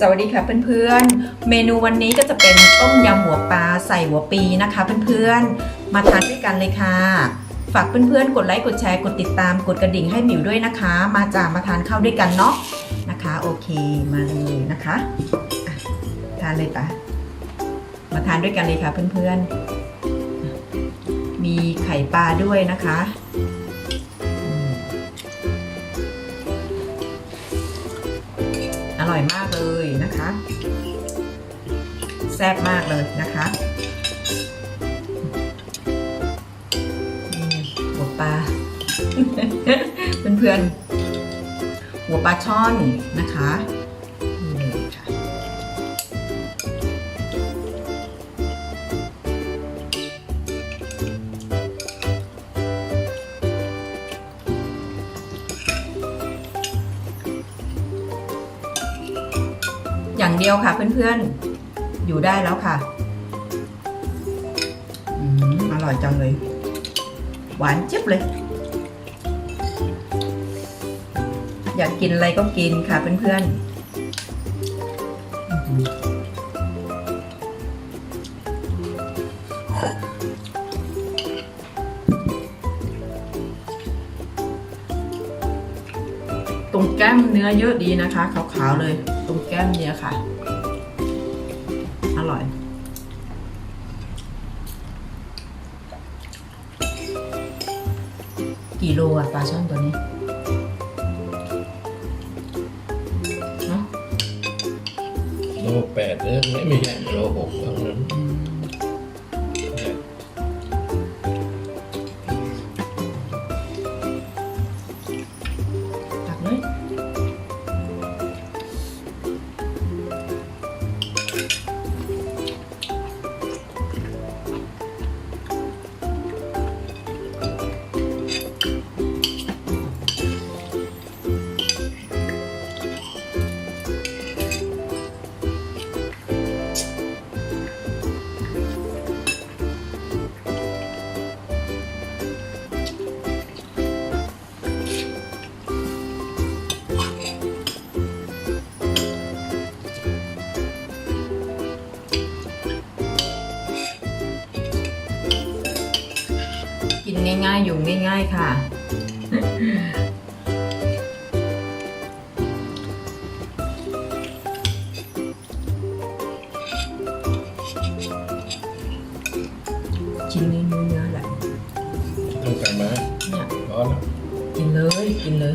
สวัสดีค่ะเพื่อนๆ เมนูวันนี้ก็จะเป็นต้มยำหัวปลาใส่หัวปีนะคะเพื่อนๆ มาทานด้วยกันเลยค่ะ ฝากเพื่อนๆ กดไลค์ กดแชร์ กดติดตาม กดกระดิ่งให้หมิวด้วยนะคะ มาจามาทานข้าวด้วยกันเนาะนะคะ โอเค มาเลยนะคะะทานเลยปะมาทานด้วยกันเลยค่ะเพื่อนๆ มีไข่ปลาด้วยนะคะอร่อยมากเลย แซ่บมากเลยนะคะหัวปลาเพื่อนๆหัวปลาช่อนนะคะอย่างเดียวค่ะเพื่อนๆ อยู่ได้แล้วค่ะ อืมอร่อยจังเลย หวานจิ๊บเลย อยากกินอะไรก็กินค่ะเพื่อนๆอื้อหือตรงแก้มเนื้อเยอะดีนะคะ ขาวๆเลย ตรงแก้มเนี่ยค่ะ กี่โลอะปลาช่อนตัวนี้เนอะโลแปดเนี่ยไม่ใช่โลหกเท่านั้น นง่ายๆ อยู่ง่าย ๆ ค่ะ ชิ้นนี้เนื้อๆแหละต้องการไหมเนี่ยร้อนแล้วกินเลย กินเลย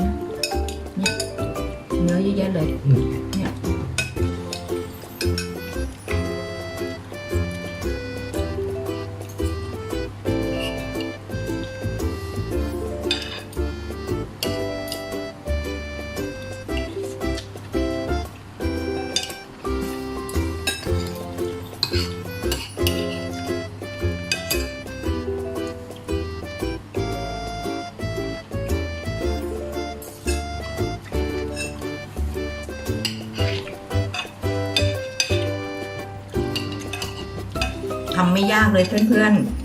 น้ำกินนะ ทำไม่ยากเลยเพื่อนๆ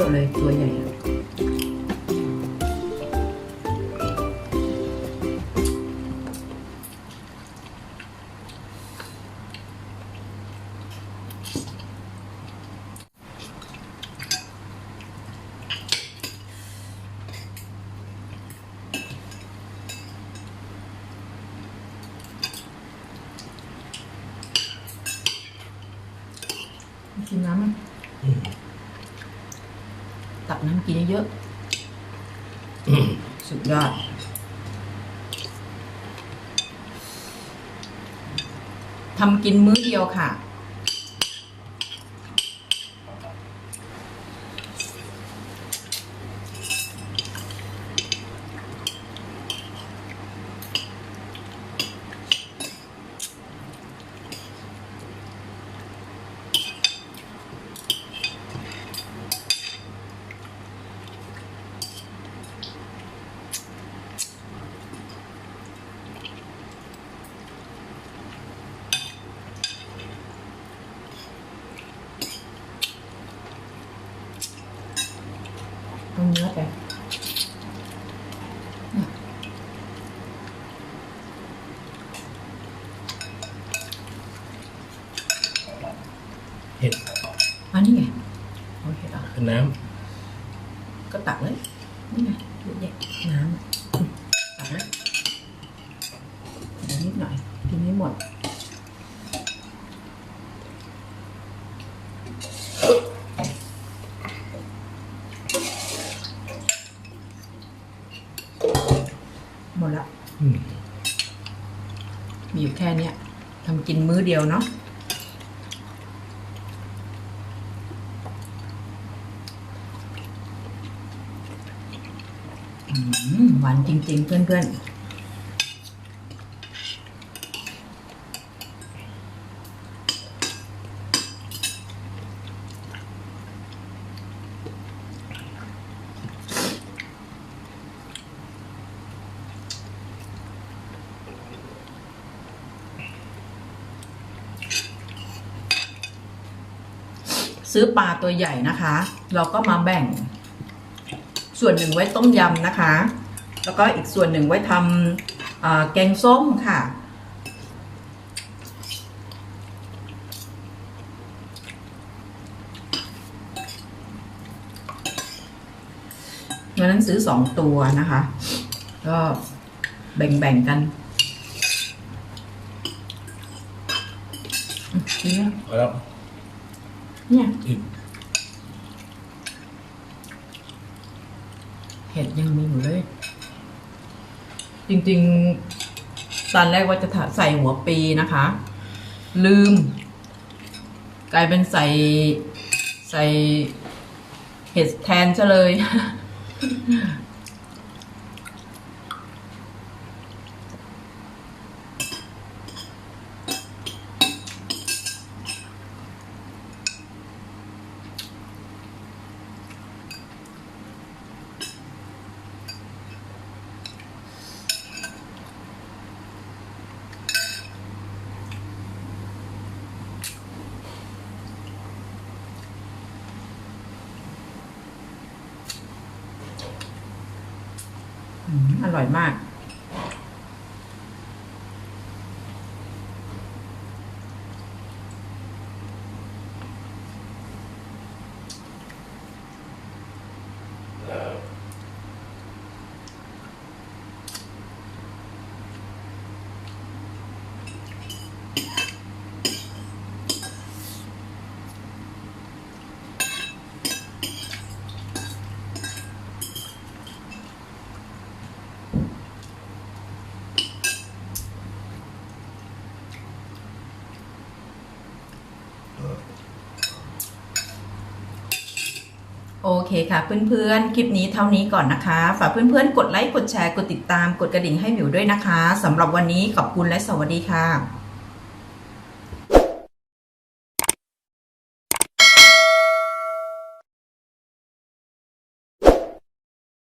ยอะเลยตัวใหญ่อะกินน้ำมั้ยตัก น้ำกินเยอะๆสุดยอดทำกินมื้อเดียวค่ะ เห็ดอันนี้ไงโอเคอะเป็นน้ก็ตักเลย นี่ไงเยอะแยะน้ำตักเลยเดี๋ยวนิดหน่อยกินให้หมดหมดละำอืมมีอยู่แค่เนี้ยทำกินมื้อเดียวเนาะ หวานจริง ๆ เพื่อนๆซื้อปลาตัวใหญ่นะคะ เราก็มาแบ่ง ส่วนหนึ่งไว้ต้มยำนะคะ แล้วก็อีกส่วนหนึ่งไว้ทำอ่าแกงส้มค่ะ วันนั้นซื้อสองตัวนะคะ ก็แบ่งๆกันอืมนี่นะเอาแล้วเนี่ยอีก เห็ดยังมีอยู่เลย จริงๆ ตอนแรกว่าจะใส่หัวปีนะคะ ลืม กลายเป็นใส่ใส่เห็ดแทนซะเลย อร่อยมาก โอเคค่ะเพื่อนๆ คลิปนี้เท่านี้ก่อนนะคะ ฝากเพื่อนๆ กดไลค์ กดแชร์ กดติดตาม กดกระดิ่งให้หมิวด้วยนะคะสำหรับวันนี้ขอบคุณและสวัสดีค่ะ